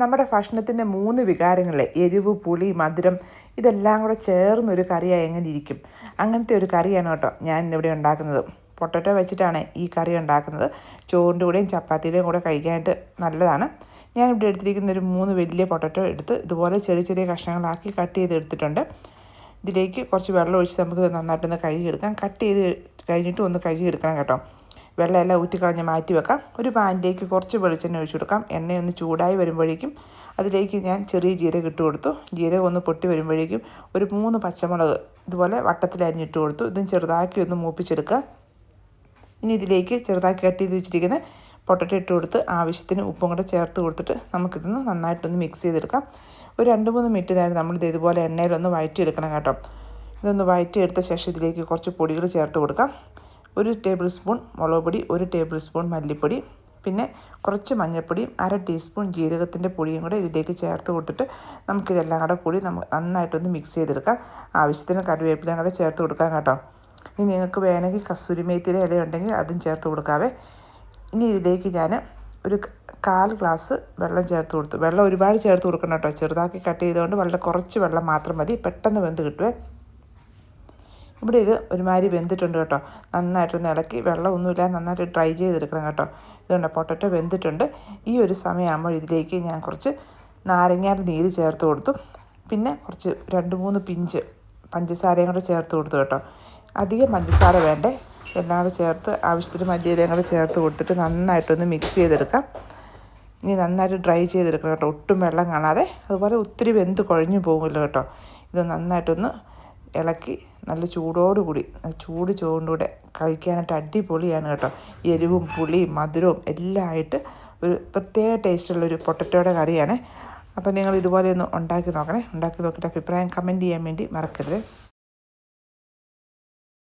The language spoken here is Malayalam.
നമ്മുടെ ഭക്ഷണത്തിന്റെ മൂന്ന് വികാരങ്ങളെ എരിവ് പുളി മധുരം ഇതെല്ലാം കൂടെ ചേർന്നൊരു കറിയായി എങ്ങനെ ഇരിക്കും? അങ്ങനത്തെ ഒരു കറിയാണ് കേട്ടോ ഞാൻ ഇന്നിവിടെ ഉണ്ടാക്കുന്നത്. പൊട്ടറ്റോ വെച്ചിട്ടാണ് ഈ കറി ഉണ്ടാക്കുന്നത്. ചോറിന്റെ കൂടെയും ചപ്പാത്തിയുടെയും കൂടെ കഴിക്കാനായിട്ട് നല്ലതാണ്. ഞാനിവിടെ എടുത്തിരിക്കുന്ന ഒരു മൂന്ന് വലിയ പൊട്ടറ്റോ എടുത്ത് ഇതുപോലെ ചെറിയ ചെറിയ കഷ്ണങ്ങളാക്കി കട്ട് ചെയ്ത് എടുത്തിട്ടുണ്ട്. ഇതിലേക്ക് കുറച്ച് വെള്ളം ഒഴിച്ച് നമുക്ക് നന്നായിട്ടൊന്ന് കഴുകിയെടുക്കാം. കട്ട് ചെയ്ത് കഴിഞ്ഞിട്ട് ഒന്ന് കഴുകിയെടുക്കണം കേട്ടോ. വെള്ളമെല്ലാം ഊറ്റിക്കളഞ്ഞ് മാറ്റി വെക്കാം. ഒരു പാനിലേക്ക് കുറച്ച് വെളിച്ചെണ്ണ ഒഴിച്ചു കൊടുക്കാം. എണ്ണയൊന്ന് ചൂടായി വരുമ്പോഴേക്കും അതിലേക്ക് ഞാൻ ചെറിയ ജീരകം ഇട്ട് കൊടുത്തു. ജീരകം ഒന്ന് പൊട്ടി വരുമ്പോഴേക്കും ഒരു മൂന്ന് പച്ചമുളക് ഇതുപോലെ വട്ടത്തിൽ അരിഞ്ഞിട്ട് കൊടുത്തു. ഇതും ചെറുതാക്കി ഒന്ന് മൂപ്പിച്ചെടുക്കുക. ഇനി ഇതിലേക്ക് ചെറുതാക്കി കട്ട് ചെയ്ത് വെച്ചിരിക്കുന്ന പൊട്ടറ്റോ ഇട്ട് കൊടുത്ത് ആവശ്യത്തിന് ഉപ്പും കൂടെ ചേർത്ത് കൊടുത്തിട്ട് നമുക്കിതൊന്ന് നന്നായിട്ടൊന്ന് മിക്സ് ചെയ്തെടുക്കാം. ഒരു രണ്ട് മൂന്ന് മിനിറ്റ് നേരം നമ്മളിത് ഇതുപോലെ എണ്ണയിലൊന്ന് വഴറ്റിയെടുക്കണം കേട്ടോ. ഇതൊന്ന് വഴറ്റിയെടുത്ത ശേഷം ഇതിലേക്ക് കുറച്ച് പൊടികൾ ചേർത്ത് കൊടുക്കാം. ഒരു ടേബിൾ സ്പൂൺ മുളക് പൊടി ഒരു ടേബിൾ സ്പൂൺ മല്ലിപ്പൊടി പിന്നെ കുറച്ച് മഞ്ഞൾപ്പൊടിയും അര ടീസ്പൂൺ ജീരകത്തിന്റെ പൊടിയും കൂടെ ഇതിലേക്ക് ചേർത്ത് കൊടുത്തിട്ട് നമുക്കിതെല്ലാം കൂടെ കൂടി നമുക്ക് നന്നായിട്ടൊന്ന് മിക്സ് ചെയ്തെടുക്കാം. ആവശ്യത്തിന് കറിവേപ്പിലയും കൂടെ ചേർത്ത് കൊടുക്കാം കേട്ടോ. ഇനി നിങ്ങൾക്ക് വേണമെങ്കിൽ കസൂരി മേത്തിയുടെ ഇല ഉണ്ടെങ്കിൽ അതും ചേർത്ത് കൊടുക്കാവേ. ഇനി ഇതിലേക്ക് ഞാൻ ഒരു കാൽ ഗ്ലാസ് വെള്ളം ചേർത്ത് കൊടുത്തു. വെള്ളം ഒരുപാട് ചേർത്ത് കൊടുക്കണം കേട്ടോ. ചെറുതാക്കി കട്ട് ചെയ്തുകൊണ്ട് വളരെ കുറച്ച് വെള്ളം മാത്രം മതി. പെട്ടെന്ന് വെന്ത് കിട്ടുവേ. ഇവിടെ ഇത് ഒരുമാതിരി വെന്തിട്ടുണ്ട് കേട്ടോ. നന്നായിട്ടൊന്ന് ഇളക്കി വെള്ളമൊന്നുമില്ല നന്നായിട്ട് ഡ്രൈ ചെയ്തെടുക്കണം കേട്ടോ. ഇതുകൊണ്ട് പൊട്ടറ്റോ വെന്തിട്ടുണ്ട്. ഈ ഒരു സമയമാകുമ്പോൾ ഇതിലേക്ക് ഞാൻ കുറച്ച് നാരങ്ങയുടെ നീര് ചേർത്ത് കൊടുത്തു. പിന്നെ കുറച്ച് രണ്ട് മൂന്ന് പിഞ്ച് പഞ്ചസാരയും കൂടെ ചേർത്ത് കൊടുത്തു കേട്ടോ. അധികം പഞ്ചസാര വേണ്ടേ. എല്ലാം കൂടെ ചേർത്ത് ആവശ്യത്തിന് മല്ലിയിലയും കൂടെ ചേർത്ത് കൊടുത്തിട്ട് നന്നായിട്ടൊന്ന് മിക്സ് ചെയ്തെടുക്കാം. ഇനി നന്നായിട്ട് ഡ്രൈ ചെയ്തെടുക്കണം കേട്ടോ. ഒട്ടും വെള്ളം കാണാതെ. അതുപോലെ ഒത്തിരി വെന്ത് കുഴഞ്ഞു പോകുമല്ലോ കേട്ടോ. ഇത് നന്നായിട്ടൊന്ന് ഇളക്കി നല്ല ചൂടോടുകൂടി ചൂട് ചോറിന്റെ കഴിക്കാനായിട്ട് അടിപൊളിയാണ് കേട്ടോ. എരിവും പുളിയും മധുരവും എല്ലാം ആയിട്ട് ഒരു പ്രത്യേക ടേസ്റ്റുള്ളൊരു പൊട്ടറ്റോയുടെ കറിയാണ്. അപ്പോൾ നിങ്ങൾ ഇതുപോലെ ഒന്ന് ഉണ്ടാക്കി നോക്കണേ. ഉണ്ടാക്കി നോക്കിയിട്ട് അഭിപ്രായം കമന്റ് ചെയ്യാൻ വേണ്ടി മറക്കരുത്.